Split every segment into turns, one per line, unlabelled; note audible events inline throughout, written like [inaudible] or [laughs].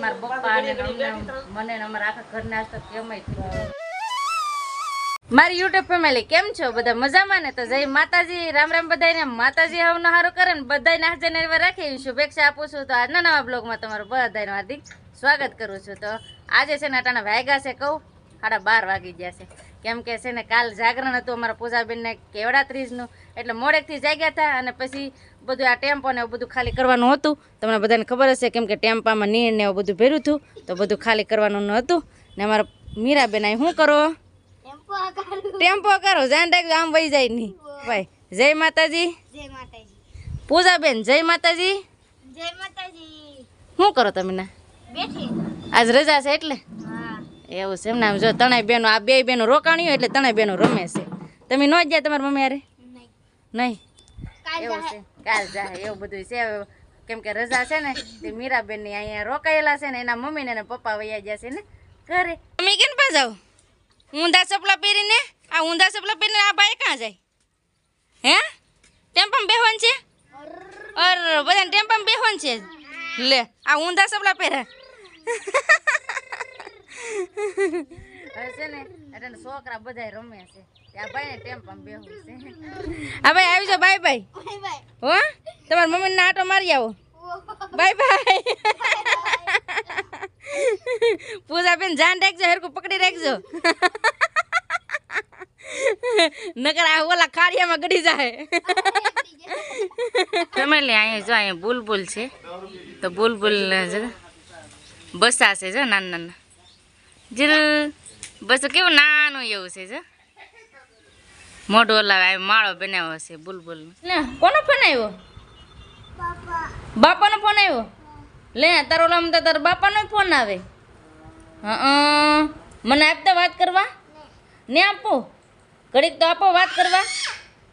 મારા પપ્પા અને અમને- મને અમારા આખા ઘરના આજ તો મારી યુટ્યુબ ફેમિલી કેમ છો બધા? મજામાં ને? તો જય માતાજી રામ રામ બધાને માતાજી હવનો સારું કરે ને બધાને હાજર એવા રાખે શુભેચ્છા આપું છું. તો આજના નવા બ્લોગમાં તમારું બધાને હાર્દિક સ્વાગત કરું છું. તો આજે છે ને અટાણા વાગ્યા છે કહું. સાડા બાર વાગી ગયા છે. કેમ કે છે ને કાલ જાગરણ હતું અમારા પૂજાબેનને કેવડા ત્રીજનું એટલે મોડેકથી જાગ્યા હતા અને પછી બધું આ ટેમ્પો ને બધું ખાલી કરવાનું હતું. તમને બધાને ખબર હશે કેમ કે ટેમ્પામાં નીર ને એવું બધું ભેર્યું હતું તો બધું ખાલી કરવાનું હતું. ને અમારા મીરાબેન અહીં શું કરો? ટેમ્પો કરો જાન રાખજો આમ વહી જાય નહીં. ભાઈ જય માતાજી.
જય માતાજી.
પૂજાબેન જય માતાજી.
જય માતાજી.
શું કરો તમે ના?
બેઠી.
આજ રજા છે એટલે? એવું છે? એમને જો ત્રણેય બેનો આ બે બેનો રોકાણ્યું એટલે ત્રણેય બેનો રમે છે. તમે ન જ જાય તમારા મમ્મી અરે
નહીં.
નહીં? એવું છે? કાલ જાય એવું બધું છે. હવે કેમ કે રજા છે ને તે મીરાબેનની અહીંયા રોકાયેલા છે ને એના મમ્મી ને પપ્પા વૈયા ગયા છે ને ઘરે. તમે કેમ પા જાવ ઊંધા સપલા પહેરીને આ ઊંધા સપલા પહેરીને આ ભાઈ ક્યાં જાય? હે? ટેમ્પામાં બેહોન છે? અર બધા ટેમ્પમ બેહોન છે? લે આ ઊંધા સપલા પહેર્યા. હવે છે ને એટલે છોકરા બધા રમે છે. ત્યાં ભાઈ ને ટેમ્પામાં બેહવું છે. હા ભાઈ આવી જાઓ બાય બાય.
Bye bye.
હો તમારા મમ્મીને આટો મારી આવો. Bye bye. પૂજા બેન જાન રાખજો હેરકું પકડી રાખજો. નકર આ ઓલા ખાડિયામાં ગડી જાય ફેમિલી અહીંયા જો અહીંયા બુલબુલ છે. તો બુલબુલ જો બસા છે જો નાના નાના. જીલ બસ કેવું નાનું એવું છે જો. મોઢું ઓલા આ માળો બનાવ્યો છે બુલબુલ કોનો ફોન આવ્યો? બાપાનો ફોન આવ્યો? લે તારો ઓલા તો તારા બાપાનો ફોન આવે. હા મને આપતા વાત કરવા? ને આપો. ઘડીક તો આપો વાત કરવા.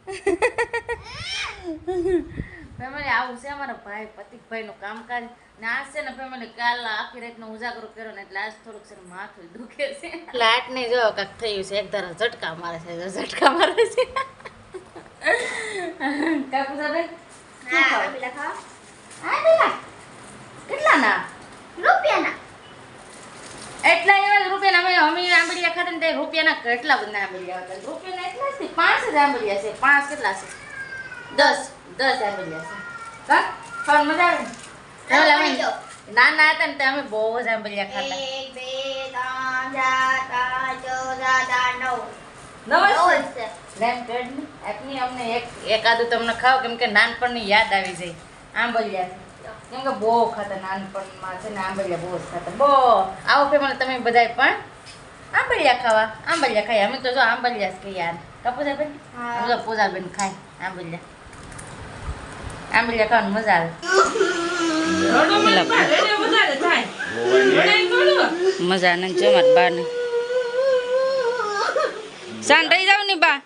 [laughs] ફેમિલી આવું છે અમારા ભાઈ પતિકભાઈનું કામકાજ. ને આજ છે ને ફેમિલી કાલ આખી રાતનો ઉજાગરો કર્યો ને એટલે આજ થોડુંક છે માથું દુખે છે. લાટ નહીં જો કાંક થયું છે એક ધારા ઝટકા મારે છે ઝટકા મારે છે. કાકુ સાહેબ
હા પેલા ખાવ?
હા પેલા કેટલા ના
રૂપિયાના.
એટલા એવા રૂપિયા રૂપિયાના અમે અમે આંબલિયા ખાતા ને રૂપિયાના કેટલા બધા આંબળિયા હતા. રૂપિયાના એટલા જ પાંચ જ આંબળિયા છે પાંચ કેટલા છે? દસ. દસ આંબલિયા છે. કા મજા આવે ને? એટલે હતા ને તે બહુ જ આંબલિયા ખાતા.
એક બે ત્રણ ચાર પાંચ છ સાત આઠ નવ.
નવ જ
નવ
છે.
જ છે
લેમ પેડની આપની અમને એક એકાદું તમને ખાવ કેમ કે નાનપણની યાદ આવી જાય. આંબલિયા કેમ કે બહુ ખાતા નાનપણમાં છે ને આંબલિયા બહુ જ ખાતા. બહુ. આવો ફેમલ તમે બધાય પણ આંબલિયા ખાવા. આંબલિયા ખાય અમે તો જો આંબલિયા જ ખાઈએ યાર કા પૂજાબેન
હા.
અમે તો પૂજાબેન ખાય આંબલિયા. આંબલિયા ખાવાની મજા આવે. મજા નહીં જો બા ને સાન રહી જાવ ને બા.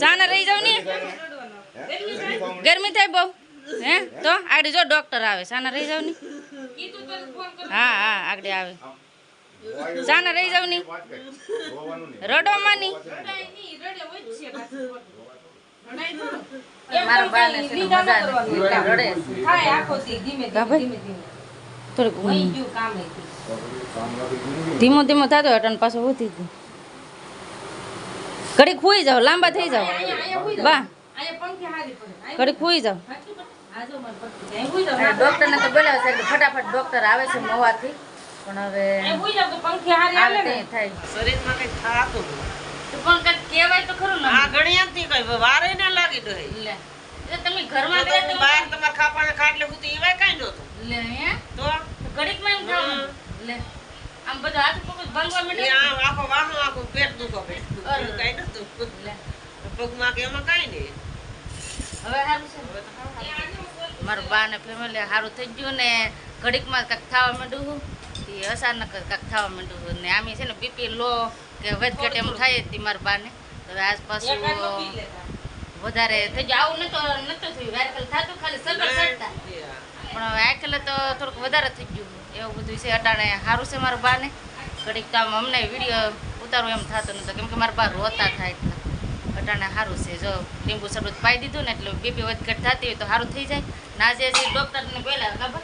સાના રહી જાવ ને. ગરમી થાય બહુ. હે? તો આગળ જો ડોક્ટર આવે. સાના રહી જાવ ને. હા હા, આગળ આવે. સાના રહી જાવ ને? રડો માં છે ને. ધીમો ધીમો થતો અટન પાછો વધી ગયું. ઘડીક ખુઈ જાવ લાંબા થઈ જાવ. બા. ઘડી ખુઈ જાવ. ડોક્ટર ને તો બોલાવે છે ફટાફટ ડોક્ટર આવે છે મોવાથી. પણ હવે આવે ને. થાય.
શરીરમાં કઈ થાતું
તો પણ કઈ કહેવાય તો ખરું ને.
આ ઘડિયાળથી કઈ વારે ના લાગી દો
લે. એટલે તમે ઘરમાં
તો
ગયા તો
બહાર તમાર ખાપાને ખાટલે હુતી એવાય કઈ નતો
લે હે.
તો?
ઘડીકમાં એમ થાય લે. આમ બધું હાથ પગ ભાંગવા માંડે
આમ આખો વાહો આખો પેટ દુખો પેટ દુખો. કાંઈ નહોતું.
લે.
પગમાં કે એમાં કાંઈ નહીં.
હવે હારું છે.
તો ખાવા.
મારા બા ને ફેમિલી સારું થઈ ગયું ને. ઘડીકમાં કાંક થવા માંડ્યું એ અચાનક કાંક થવા માંડ્યું ને આમી છે ને બીપી લો કે વધઘટ એમ થાય જ મારા બાને. હવે આજ પાછું વધારે થઈ ગયું. આવું નતો નતો થયું. વાયરકલ થતું ખાલી સગર ચડતા પણ હવે આખેલે તો થોડુંક વધારે થઈ ગયું. એવું બધું છે અટાણે સારું છે મારા બાને. ઘડીક તો આમ અમને વીડિયો ઉતારવું એમ થતું નતો કેમ કે મારા બા રોતા થાય અટાણે સારું છે. જો લીંબુ શરબત પાઈ દીધું ને એટલે બીપી વધઘટ થતી હોય તો સારું થઈ જાય. ના જે ડૉક્ટરને બોલ્યા ખબર?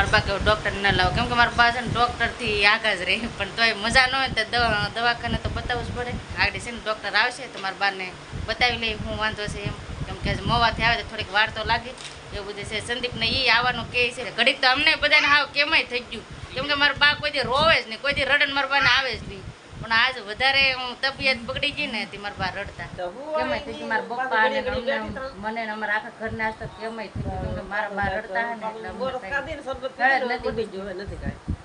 મારા બા કેવું ડૉક્ટર ના લાવો. કેમ કે મારા બા છે ને આગળ જ રહે. પણ તોય મજા ન હોય તો દવા, દવાખાને તો બતાવવું જ પડે. આગળ છે ને ડૉક્ટર આવશે તો મારા બાને બતાવી લઈ હું વાંધો છે એમ. કેમ કે મોવાથી આવે તો થોડીક વાર તો લાગે. એવું બધું છે. સંદીપને એ આવવાનું કહે છે ઘડીક તો અમને બધાને હાવ કેમય થઈ ગયું. કેમ કે મારા બા કોઈ દી રોવે જ નહીં. કોઈ દી રડન મારા આવે જ નહીં. પણ આજ વધારે હું તબિયત બગડી ગઈ ને તે મારા બા રડતા.
તો
કેમય થઈ ગયું મારા પપ્પા અને અમને મને ને અમારા આખા ઘરના આજ તક કેમય થઈ ગયું કે મારા બા રડતા હે ને એટલે
ને ને
નથી.
કાંઈ.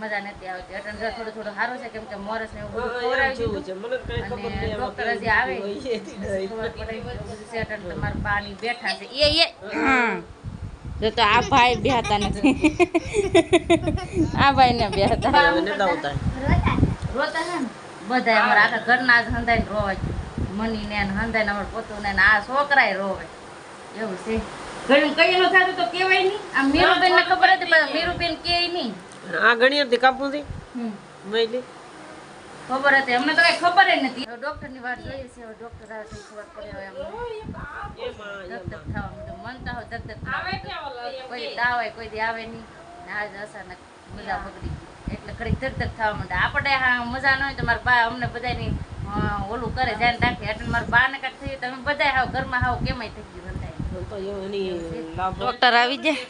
મજા નથી આવતી. જો થોડું થોડું સારું છે કેમ કે મોરસ ને એવું બધું
જેવું
દીધું.
છે. મને કાંઈ
અને
ખબર નહીં.
ડૉક્ટર હજી આવે. અટન તમારા બાની બેઠા છે. એ એ. જો તો આ ભાઈ બેહતા નથી. [laughs] આ ભાઈ ને બેહતા. રોતા હે ને બધા અમારા આખા ઘરના જ હંધાઈને રોવા મની ને હંધાઈને અમારા પોતું ને આ છોકરાય રોવે. એવું છે. ઘણી કઈ નો થતું તો કેવાય નહીં. આ મીરુબેન ને ખબર હતી પણ મીરુબેન કે નહીં.
આ ઘણી હતી કાપુથી
હમ.
મહિલી
ખબર હતી. અમને તો કઈ ખબર જ નથી. ડોક્ટરની વાત જોઈએ છે. ડોક્ટર આવે છે વાત કરે હવે ધક થવા માંડ્યું. મન તો થવા માંડ્યું. કોઈ દાવાય કોઈ દી આવે નહીં. ને આજ અચાનક બધા બગડી એટલે ઘડીક ધક થવા માંડે. આપણે હા મજા ન હોય તો મારા બા અમને બધાની ઓલું કરે ધ્યાન રાખે. એટલે મારા બા ને કાંઈક થયું તમે બધા હાવ ઘરમાં હાવ કેમય થઈ ગયું રંધાય ડોક્ટર આવી જાય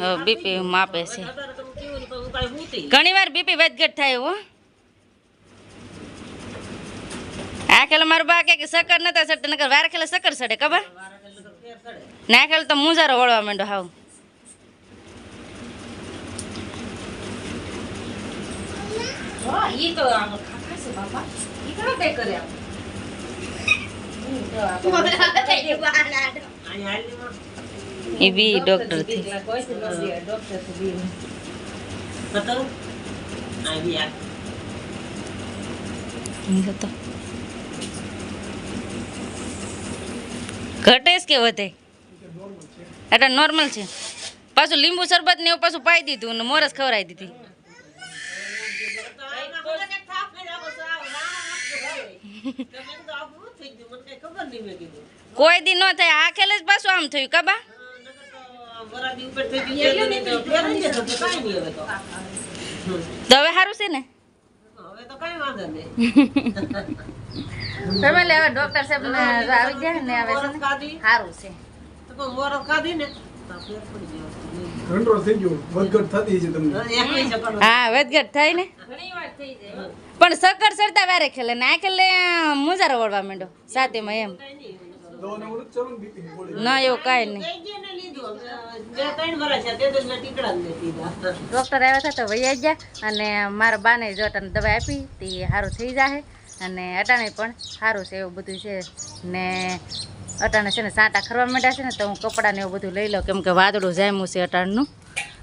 હવે બીપી માપે છે. ઘણી વાર બીપી વધઘટ થાય હો. આ ખેલ મારા બા કે સકર નતા સડતા નકર વાર ખેલે સકર સડે ખબર. ના ખેલ તો મુજારો વળવા માંડો હાવ. ઈ તો આમ ખાખા છે બાપા ઈ ઘણો કઈ કરે આમ એ બી ડોક્ટરથી
બતાવું? આ બી આ.
ઘટે કે વધે? એટલે નોર્મલ છે. પાછું લીંબુ શરબત ને એવું પાછું પાઈ દીધું ને મોરસ ખવડાવી દીધી
તો આમાં મને કાંઈ થાક નહીં લાગો, તો આ નાના નાના ઘરે. તો મેં કીધું આવું શું થઈ ગયું? મને કાંઈ ખબર નહીં મેં કીધું.
કોઈ દી ન થાય આ ખેલે જ પાછું આમ થયું કબા
તો હવે તો.
તો હવે સારું છે ને
તમે તો કાંઈ વાંધો નહીં.
ફેમિલી હવે ડોક્ટર સાહેબ આવી ગયા ને હવે સારું છે
કંટ્રોલ થઈ ગયું. વધઘટ થતી છે તમને.
હા વધઘટ થાય ને? પણ સકર સરતા વારે ખેલે ને આ ખેલે મુજારો વળવા માંડો સાથેમાં એમ.
ને
એવું કાંઈ નહીં. ડૉક્ટર આવ્યા હતા તો વૈયા ગયા અને મારા બાને જો દવા આપી તે સારું થઈ જાય અને અટાણે પણ સારું છે એવું બધું છે. ને અટાણે છે ને સાંટા ખરવા માંડ્યા છે ને તો હું કપડાને એવું બધું લઈ લઉં. કેમ કે વાદળું જામ્યું છે અટાણનું.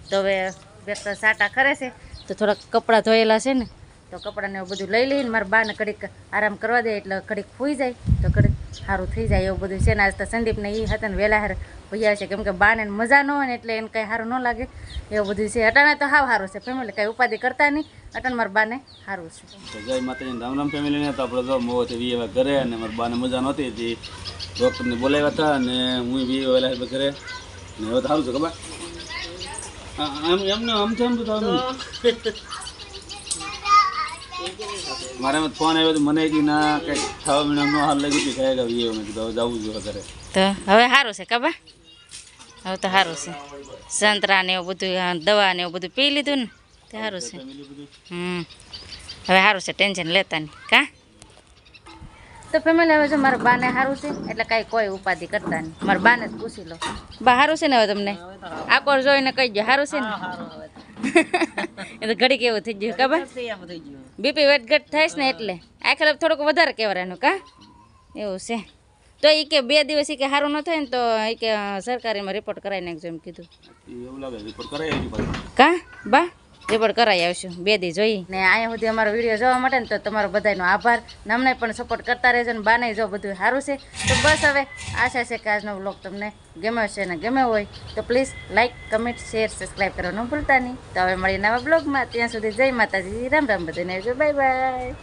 તો હવે ત્રણ સાંટા ખરે છે. તો થોડાક કપડાં ધોયેલા છે ને, તો કપડાને એવું બધું લઈ લઈને મારા બાને ઘડીક આરામ કરવા દે એટલે ઘડીક ખોઈ જાય, તો ઘડીક સારું થઈ જાય એવું બધું છે. ને આજ તો સંદીપને એ હતા ને વહેલા હાર ભૈયા છે કેમ કે બાને મજા ન હોય ને એટલે એને કાંઈ સારું ન લાગે એવું બધું છે. અટાણે તો હાવ સારું છે. ફેમિલી કાંઈ ઉપાધિ કરતા નહીં. અટન મારા બાને સારું છે.
જય માતાજી રામ રામ ફેમિલીને તો આપણે વી ઘરે અને મારા બાને મજા નહોતી હતી. ડૉક્ટરને બોલાવ્યા હતા અને હું બી હેલ્પ ઘરે. ને હવે સારું છે ખબર? આમ એમને આમ છે એમ તો મારે ફોન આવ્યો તો મને કે ના કંઈક ખાવા પીવા નો હાલ લાગી હતી ખાય વી મેં કીધું હવે જવું જોઈએ ઘરે.
તો હવે સારું છે કબા હવે તો સારું છે. સંતરા ને એવું બધું દવા ને એવું બધું પી લીધું ને તે સારું છે. હમ. હવે સારું છે ટેન્શન લેતા નહીં. કા? તો ફેમિલી હવે જો મારા બાને સારું છે એટલે કાંઈ કોઈ ઉપાધિ કરતા નહીં. મારા બાને જ પૂછી લો. બા સારું છે ને હવે તમને? આકોર જોઈને કહી દો સારું છે ને? [laughs] એ તો ઘડી કેવું થઈ ગયું ખબર. બીપી વધઘટ થાય ને એટલે. આ ખેલ થોડુંક વધારે કહેવાનું કા? એવું છે. તો એ કે બે દિવસ કે સારું ન થાય ને તો એ કે સરકારીમાં રિપોર્ટ કરાવી નાખજો એમ કીધું.
એવું લાગે રિપોર્ટ કરાવી
કા? બા? પણ કરાવી આવશું. બે દી જોઈ. ને અહીંયા સુધી અમારો વીડિયો જોવા માટે ને તો તમારો બધાનો આભાર. નામને પણ સપોર્ટ કરતા રહેજો ને બાને જો બધું સારું છે. તો બસ હવે આશા છે કે આજનો વ્લોગ તમને ગમ્યો છે ને ગમ્યો હોય તો please like comment share subscribe કરવાનું ભૂલતા નહીં. તો હવે મળીએ નવા બ્લોગમાં ત્યાં સુધી જય માતાજી. રામ રામ બધાને બાય બાય